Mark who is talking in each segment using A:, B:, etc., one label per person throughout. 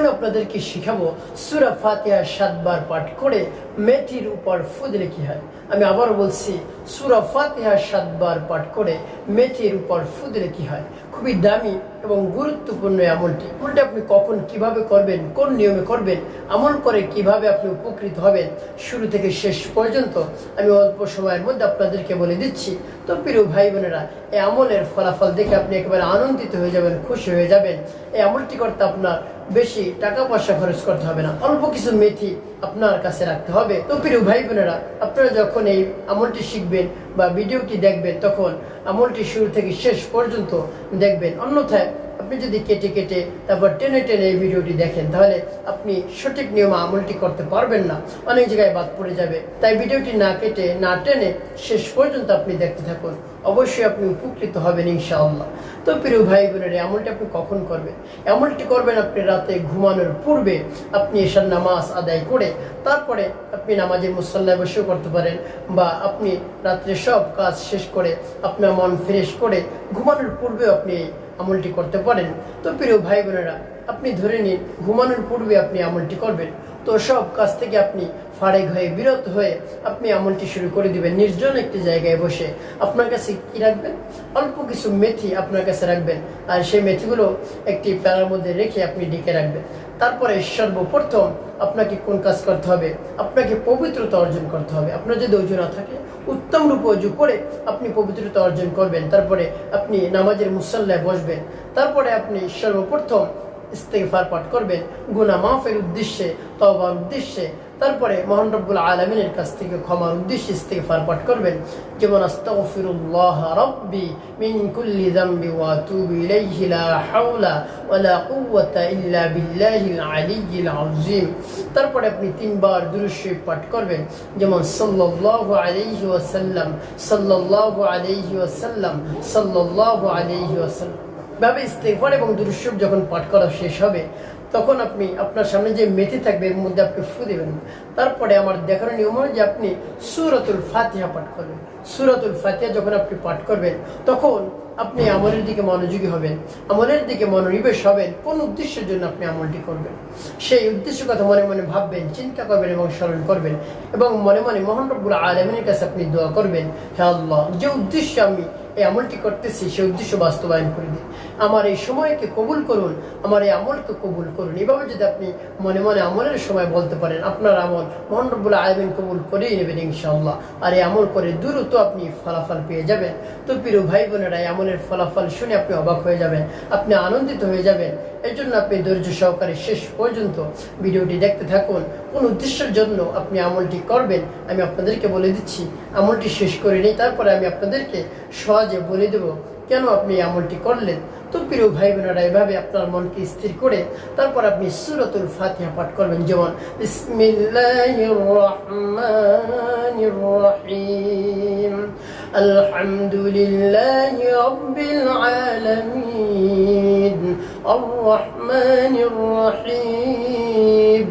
A: আমি আপনাদেরকে শিখাবো সুরা ফাতিহা সাতবার পাঠ করে মেথির উপর ফু দিলে কি হয়? আমি আবার বলছি, সুরা ফাতিহা সাতবার পাঠ করে মেথির উপর ফু দিলে কি হয়? খুবই দামি এবং গুরুত্বপূর্ণ আমলটি। আমলটি আপনি কখন কীভাবে করবেন, কোন নিয়মে করবেন, আমল করে কীভাবে আপনি উপকৃত হবেন, শুরু থেকে শেষ পর্যন্ত আমি অল্প সময়ের মধ্যে আপনাদেরকে বলে দিচ্ছি। তো প্রিয় ভাই বোনেরা এই আমলের ফলাফল দেখে আপনি একেবারে আনন্দিত হয়ে যাবেন, খুশি হয়ে যাবেন। এই আমলটি করতে আপনার বেশি টাকা পয়সা খরচ করতে হবে না। অল্প কিছু মেথি আপনার কাছে রাখতে হবে। তো প্রিয় ভাই বোনেরা, আপনারা যখন এই আমলটি শিখবেন বা ভিডিওটি দেখবেন, তখন আমলটি শুরু থেকে শেষ পর্যন্ত দেখবেন। অন্যথায় আপনি যদি কেটে কেটে তারপর টেনে টেনে এই ভিডিওটি দেখেন, তাহলে আপনি সঠিক নিয়মে আমলটি করতে পারবেন না। অনেক জায়গায় বাদ পড়ে যাবে। তাই ভিডিওটি না কেটে, না টেনে শেষ পর্যন্ত আপনি দেখতে থাকুন। অবশ্যই আপনি উপকৃত হবেন ইনশাআল্লাহ। তো প্রিয় ভাই বোনের, এই আমলটি আপনি কখন করবেন? আমলটি করবেন আপনি রাতে ঘুমানোর পূর্বে আপনি এসার নামাজ আদায় করে তারপরে আপনি নামাজের মুসল্লায় বসেও করতে পারেন বা আপনি রাত্রে সব কাজ শেষ করে আপনার মন ফ্রেশ করে ঘুমানোর পূর্বেও আপনি আমলটি করতে পারেন। তো প্রিয় ভাই বোনেরা আপনি ধরে নিন, ঘুমানোর পূর্বে আপনি আমলটি করবেন। তো সব কাজ থেকে আপনি ফারেক হয়ে বিরত হয়ে আপনি আমলটি শুরু করে দিবেন। নির্জন একটি জায়গায় বসে আপনার কাছে কি রাখবেন? অল্প কিছু মেথি আপনার কাছে রাখবেন আর সেই মেথিগুলো একটি প্যারার মধ্যে রেখে আপনি ডেকে রাখবেন। তারপরে সর্বপ্রথম আপনাকে কোন কাজ করতে হবে? আপনাকে পবিত্রতা অর্জন করতে হবে। আপনার যদি অজু না থাকে, উত্তম রূপে অজু করে আপনি পবিত্রতা অর্জন করবেন। তারপরে আপনি নামাজের মুসল্লায় বসবেন। তারপরে আপনি সর্বপ্রথম ইস্তেগফার পাঠ করবেন। গুনা মাফের উদ্দেশ্যে, তওবার উদ্দেশ্যে তারপরে মহান রব্বুল আলমিনের কাছ থেকে ক্ষমার উদ্দেশ্যে ইস্তেগফার পাঠ করবেন। যেমন, আস্তাগফিরুল্লাহ রাব্বি মিন কুল্লি যামবি ওয়া আতুবু ইলাইহি লা হাওলা ওয়ালা কুওয়াতা ইল্লা বিল্লাহিল আলিয়্যিল আযীম। তারপরে আপনি তিনবার দুরূদ শরীফ পাঠ করবেন। যেমন, সাল্লাল্লাহু আলাইহি ওয়াসাল্লাম, সাল্লাল্লাহু আলাইহি ওয়াসাল্লাম, সাল্লাল্লাহু আলাইহি ওয়াসাল্লাম। ভাবে ইস্তেগফার এবং দুরুশ্বর যখন পাঠ করা শেষ হবে তখন আপনি আপনার সামনে যে মেথি থাকবে এর মধ্যে আপনি ফু দেবেন। তারপরে আমার দেখার নিয়ম হয় যে আপনি সুরতুল ফাতিহা পাঠ করবেন। সুরতুল ফাতিহা যখন আপনি পাঠ করবেন, তখন আপনি আমলের দিকে মনোযোগী হবেন, আমলের দিকে মনোনিবেশ হবেন, কোন উদ্দেশ্যের জন্য আপনি আমলটি করবেন? সেই উদ্দেশ্য কথা মনে মনে ভাববেন, চিন্তা করবেন এবং স্মরণ করবেন এবং মনে মনে মোহন রব্বুল আলমিনের কাছে আপনি দোয়া করবেন হ্যাঁ আল্লাহ, যে উদ্দেশ্য আমি এই আমলটি করতেছি সেই উদ্দেশ্য বাস্তবায়ন করে দিন আমার এই সময়কে কবুল করুন, আমার এই আমলকে কবুল করুন। এভাবে যদি আপনি মনে মনে আমলের সময় বলতে পারেন, আপনার আমল মোহন রব্বুল কবুল করেই নেবেন ইনশাআল্লাহ। আর এই আমল করে দ্রুত আপনি ফলাফল পেয়ে যাবেন। তো প্রিয় ভাই বোনেরা এই আমলের ফলাফল শুনে আপনি অবাক হয়ে যাবেন, আপনি আনন্দিত হয়ে যাবেন। এই জন্য আপনি ধৈর্য সহকারে শেষ পর্যন্ত ভিডিওটি দেখতে থাকুন। কোন উদ্দেশ্যের জন্য আপনি আমলটি করবেন, আমি আপনাদেরকে বলে দিচ্ছি, আমলটি শেষ করে নিই, তারপরে আমি আপনাদেরকে সহজে বলে দেব কেন আপনি আমলটি করলেন। তো প্রিয় ভাই বোনেরা এভাবে আপনার মনকে স্থির করে তারপর আপনি সুরতুল ফাতিহা পাঠ করবেন। যেমন আলহামদুলিল্লাহি রাব্বিল আলামিন আর রহমানির রহিম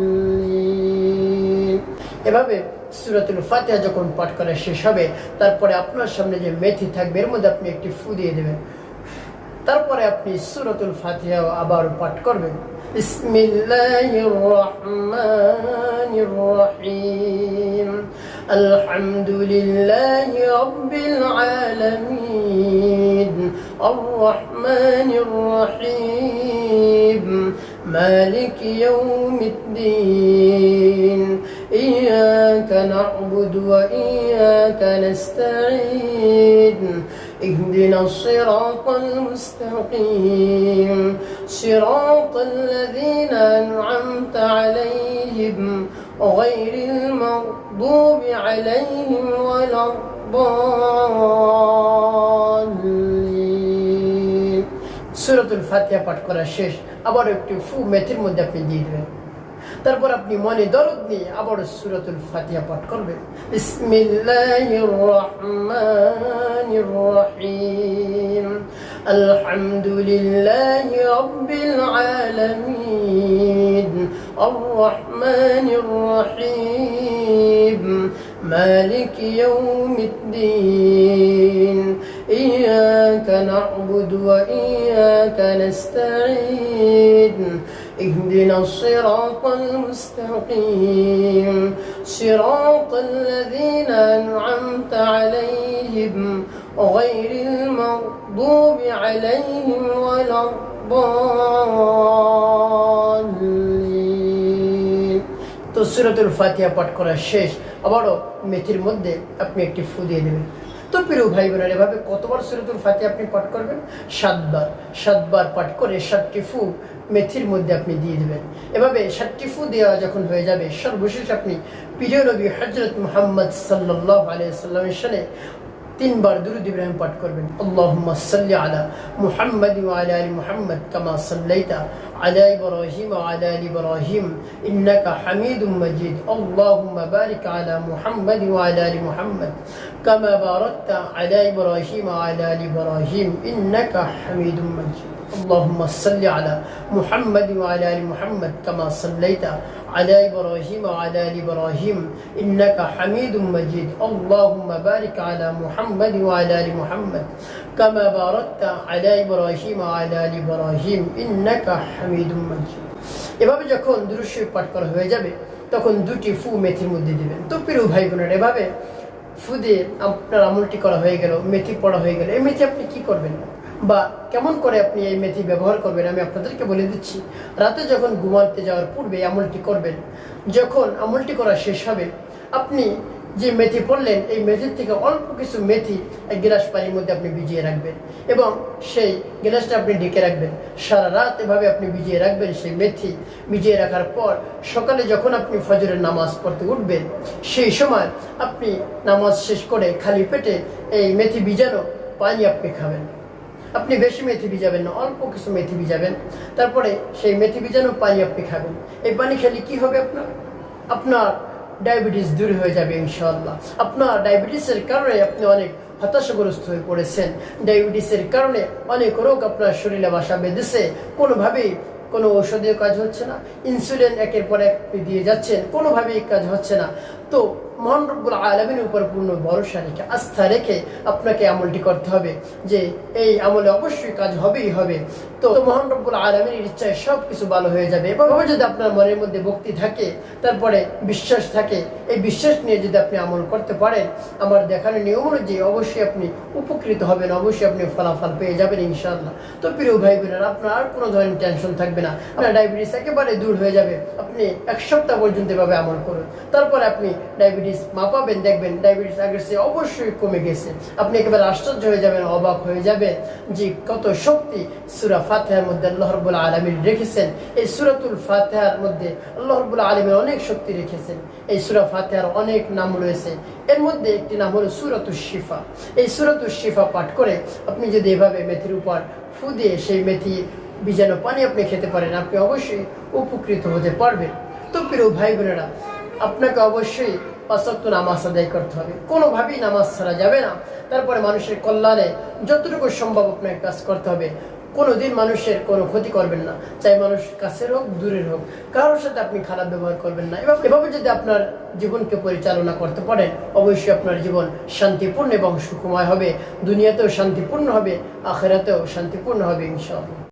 A: এভাবে সুরাতুল ফাতেহা যখন পাঠ করা শেষ হবে, তারপরে আপনার সামনে যে মেথি থাকবে, এর মধ্যে আপনি একটি ফু দিয়ে দেবেন। তারপরে আপনি সুরাতুল ফাতিহা আবার পাঠ করবেন। বিসমিল্লাহির রহমানির রহিম। আলহামদুলিল্লাহি রাব্বিল আলামিন। আর রহমানির রহিম। মালিক إياك نعبد وإياك نستعين اهدنا الصراط المستقيم صراط الذين أنعمت عليهم غير المغضوب عليهم ولا الضالين সুরতুল ফাতিহা পাঠ করা শেষ আবার একটু ফু মেথির মধ্যে আপনি দিয়ে দেবেন তারপর আপনি মনে দরদ নিয়ে আবার সুরাতুল ফাতিহা পাঠ করবেন বিসমিল্লাহির রহমানির রহিম আলহামদুলিল্লাহি রাব্বিল আলামিন আর রহমানির রহিম مالك يوم الدين إياك نعبد وإياك نستعين اهدنا الصراط المستقيم صراط الذين أنعمت عليهم غير المغضوب عليهم ولا الضالين তো সুরতুল ফাতিহা পাঠ করা শেষ আবারও মেথির মধ্যে আপনি একটি ফু দিয়ে দেবেন তো প্রিয় ভাই বোনের এভাবে কতবার সুরতুল ফাতিহা আপনি পাঠ করবেন সাতবার সাতবার পাঠ করে সাতটি ফু মেথির মধ্যে আপনি দিয়ে দেবেন। এভাবে ফু দেওয়া যখন হয়ে যাবে, সর্বশেষ আপনি প্রিয় নবী হজরত মোহাম্মদ সাল্লাহ আলিয়া সাল্লামের তিনবার দুরুদ ইব্রাহিম পাঠ করবেন। আল্লাহুম্মা সাল্লি আলা মুহাম্মাদ ওয়া আলা আলি মুহাম্মাদ কামা সাল্লাইতা আলা ইব্রাহিম ওয়া আলা আলি ইব্রাহিম। ইন্নাকা হামিদুম মাজিদ। আল্লাহুম্মা বারিক আলা মুহাম্মাদ ওয়া আলা আলি মুহাম্মাদ কামা বারাকতা আলা ইব্রাহিম ওয়া আলা আলি ইব্রাহিম। ইন্নাকা হামিদুম মাজিদ। اللهم صل على محمد وعلى ال محمد كما صليت على ابراهيم وعلى ال ابراهيم انك حميد مجيد اللهم بارك على محمد وعلى ال محمد كما باركت على ابراهيم وعلى ال ابراهيم انك حميد مجيد এভাবে যখন দৃশ্য পাঠ করা হয়ে যাবে তখন দুটি ফু মেথির মধ্যে দিবেন তো প্রিয় ভাই বোনের এভাবে ফু দিয়ে আপনার আমলটি করা হয়ে গেল মেথি পড়া হয়ে গেল এই মেথি আপনি কি করবেন বা কেমন করে আপনি এই মেথি ব্যবহার করবেন, আমি আপনাদেরকে বলে দিচ্ছি। রাতে যখন ঘুমাতে যাওয়ার পূর্বে আমলটি করবেন, যখন আমলটি করা শেষ হবে, আপনি যে মেথি পড়লেন, এই মেথির থেকে অল্প কিছু মেথি এক গ্লাস পানির মধ্যে আপনি ভিজিয়ে রাখবেন এবং সেই গ্লাসটা আপনি ঢেকে রাখবেন। সারা রাত এভাবে আপনি ভিজিয়ে রাখবেন সেই মেথি। ভিজিয়ে রাখার পর সকালে যখন আপনি ফজরের নামাজ পড়তে উঠবেন, সেই সময় আপনি নামাজ শেষ করে খালি পেটে এই মেথি ভিজানো পানি আপনি খাবেন। আপনি বেশি মেথি ভিজাবেন না, অল্প কিছু মেথি ভিজাবেন। তারপরে সেই মেথি ভিজানো পানি আপনি খাবেন। এই পানি খেলে কি হবে আপনার? আপনার ডায়াবেটিস দূর হয়ে যাবে ইনশাল্লাহ আপনার ডায়াবেটিসের কারণে আপনি অনেক হতাশাগ্রস্ত হয়ে পড়েছেন। ডায়াবেটিসের কারণে অনেক রোগ আপনার শরীরে বাসা বেঁধেছে। কোনোভাবেই কোনো ঔষধীয় কাজ হচ্ছে না। ইনসুলিন একের পর এক দিয়ে যাচ্ছেন। কোনোভাবেই কাজ হচ্ছে না। তো মহান রব্বুল আলমিনের উপর পূর্ণ ভরসা রেখে, আস্থা রেখে আপনাকে আমলটি করতে হবে যে এই আমলে অবশ্যই কাজ হবেই হবে। তো মহান রব্বুল আলমিনের ইচ্ছায় সব কিছু ভালো হয়ে যাবে। এবং যদি আপনার মনের মধ্যে ভক্তি থাকে, তারপরে বিশ্বাস থাকে, এই বিশ্বাস নিয়ে যদি আপনি আমল করতে পারেন, আমার দেখানো নিয়ম অনুযায়ী অবশ্যই আপনি উপকৃত হবেন, অবশ্যই আপনি ফলাফল পেয়ে যাবেন ইনশাআল্লাহ। তো প্রিয় ভাই বোনেরা আপনার আর কোনো ধরনের টেনশন থাকবে না। আপনার ডায়াবেটিস একেবারে দূর হয়ে যাবে। আপনি এক সপ্তাহ পর্যন্ত এভাবে আমল করুন। তারপরে আপনি ডায়াবেটিস মাপাবেন দেখবেন ডায়াবেটিস আগের চেয়ে অবশ্যই কমে গেছে। আপনি একেবারে আশ্চর্য হয়ে যাবেন, অবাক হয়ে যাবেন যে কত শক্তি সুরা ফাতেহার মধ্যে আল্লাহ রব্বুল আলমীর রেখেছেন। এই সুরাতুল ফাতেহার মধ্যে আল্লাহ রব্বুল আলমীর অনেক শক্তি রেখেছেন। এই সুরা ফাতেহার অনেক নাম রয়েছে। এর মধ্যে একটি নাম হলো সুরাতুল শিফা। এই সুরাতুল শিফা পাঠ করে আপনি যদি এভাবে মেথির উপর ফু দিয়ে সেই মেথি বীজাণু পানি আপনি খেতে পারেন, আপনি অবশ্যই উপকৃত হতে পারবেন। তো প্রিয় ভাই বোনেরা আপনাকে অবশ্যই পাঁচক্ত নামাজ আদায় করতে হবে। কোনোভাবেই নামাজ ছাড়া যাবে না। তারপরে মানুষের কল্যাণে যতটুকু সম্ভব আপনাকে কাজ করতে হবে। কোনোদিন মানুষের কোনো ক্ষতি করবেন না। চাই মানুষ কাছের হোক, দূরের হোক। কারোর সাথে আপনি খারাপ ব্যবহার করবেন না। এবং এভাবে যদি আপনার জীবনকে পরিচালনা করতে পারেন, অবশ্যই আপনার জীবন শান্তিপূর্ণ এবং সুখময় হবে। দুনিয়াতেও শান্তিপূর্ণ হবে, আখেরাতেও শান্তিপূর্ণ হবে, ইনশাআল্লাহ।